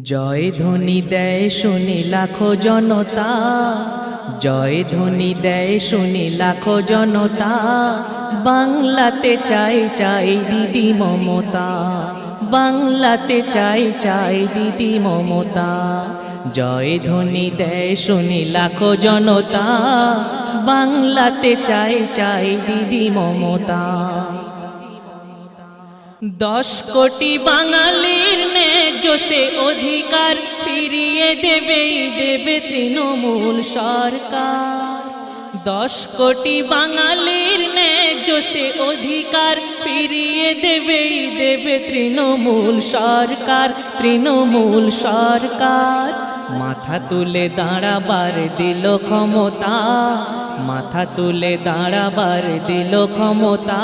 জয় ধ্বনি দেয় শুনি লাখো জনতা। জয় ধ্বনি দেয় শুনি লাখো জনতা। বাংলাতে চাই চাই দিদি মমতা। বাংলাতে চাই চাই দিদি মমতা। জয় ধ্বনি দেয় শুনি লাখো জনতা। বাংলাতে চাই চাই দিদি মমতা। দশ কোটি বাঙালির সে অধিকার ফিরিয়ে দেবেই দেবে তৃণমূল সরকার। দশ কোটি বাঙালির সে অধিকার ফিরিয়ে দেবেই দেবে তৃণমূল সরকার তৃণমূল সরকার। মাথা তুলে দাঁড়াবার দিল ক্ষমতা। মাথা তুলে দাঁড়াবার দিল ক্ষমতা।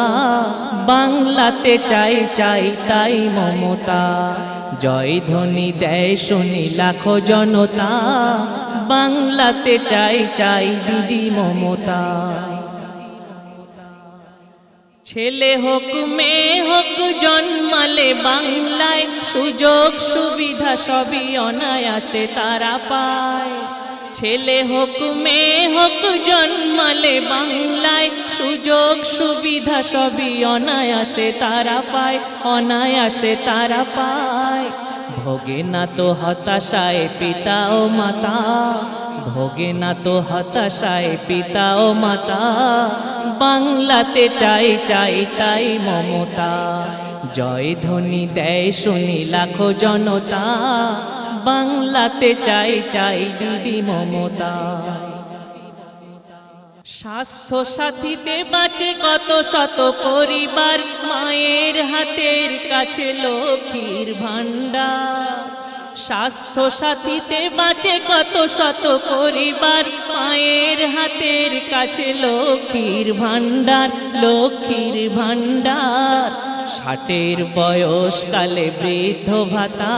বাংলাতে চাই চাই তাই মমতা। জয় ধ্বনি দেয় শুনি লাখো জনতা। বাংলাতে চাই চাই দিদি মমতা। ছেলে হোক, মেয়ে হোক, জন্মালে বাংলায় সুযোগ সুবিধা সবই অনায়াসে তারা পায়। ছেলে হোক, মেয়ে হোক, জন্মালে বাংলায় সুযোগ সুবিধা সবই অনায়াসে তারা পায়, অনায়াসে তারা পায়। ভোগে না তো হতাশায় পিতা ও মাতা, ভোগে না তো হতাশায় পিতা ও মাতা, বাংলাতে চাই চাই তাই মমতা। জয় ধ্বনি দেয় শুনি লাখো জনতা বাংলাতে চাই চাই দিদি মমতা। স্বাস্থ্য সাথীতে বাঁচে কত শত পরিবার, মায়ের হাতের কাছে লক্ষ্মীর ভাণ্ডার। স্বাস্থ্য সাথীতে বাঁচে কত শত পরিবার, মায়ের হাতের কাছে লক্ষ্মীর ভাণ্ডার লক্ষ্মীর ভাণ্ডার। ষাটের বয়সকালে বৃদ্ধ ভাতা,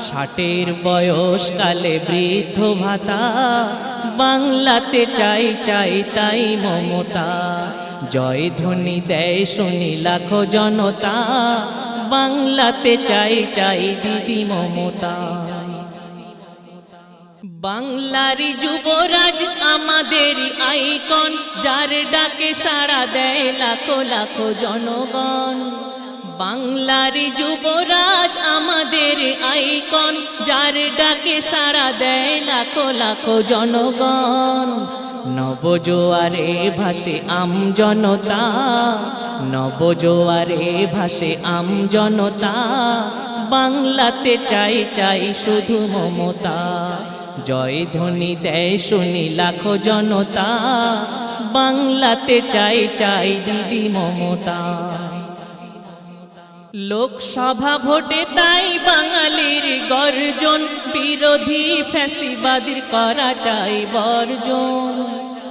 ষাটের বয়সকালে বৃদ্ধ ভাতা। বাংলাতে চাই চাই তাই মমতা। জয় ধ্বনি দেয় শুনি লাখো জনতা। বাংলাতে চাই চাই দিদি মমতা। বাংলারই যুবরাজ আমাদের আইকন, যার ডাকে সাড়া দেয় লাখো লাখো জনগণ। বাংলারই যুবরাজ আমাদের আইকন, যার ডাকে সাড়া দেয় লাখো লাখো জনগণ। নবজোয়ারে ভাসে আম জনতা, নবজোয়ারে ভাসে আম জনতা, বাংলাতে চাই চাই শুধু মমতা। জয় ধ্বনি দেয় শুনি লাখো জনতা। বাংলাতে চাই চাই দিদি মমতা। লোকসভা ভোটে তাই বাঙালির গর্জন। বিরোধী ফ্যাসিবাদীর করা চাই বর্জন।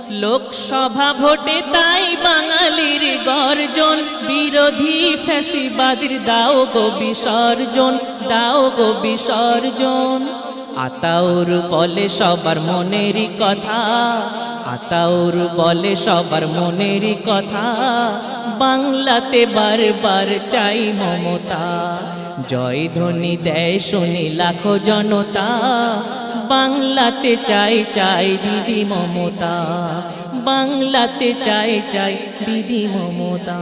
লোকসভা ভোটে তাই বাঙালির গর্জন। বিরোধী ফ্যাসিবাদীর দাও গো বিসর্জন, দাও গো বিসর্জন। আতাউর বলে সবার মনেরই কথা, আতাউর বলে সবার মনেরই কথা, বাংলাতে বারবার চাই মমতা। জয় ধ্বনি দেয় শুনি লাখো জনতা, বাংলাতে চাই চাই দিদি মমতা, বাংলাতে চাই চাই দিদি মমতা।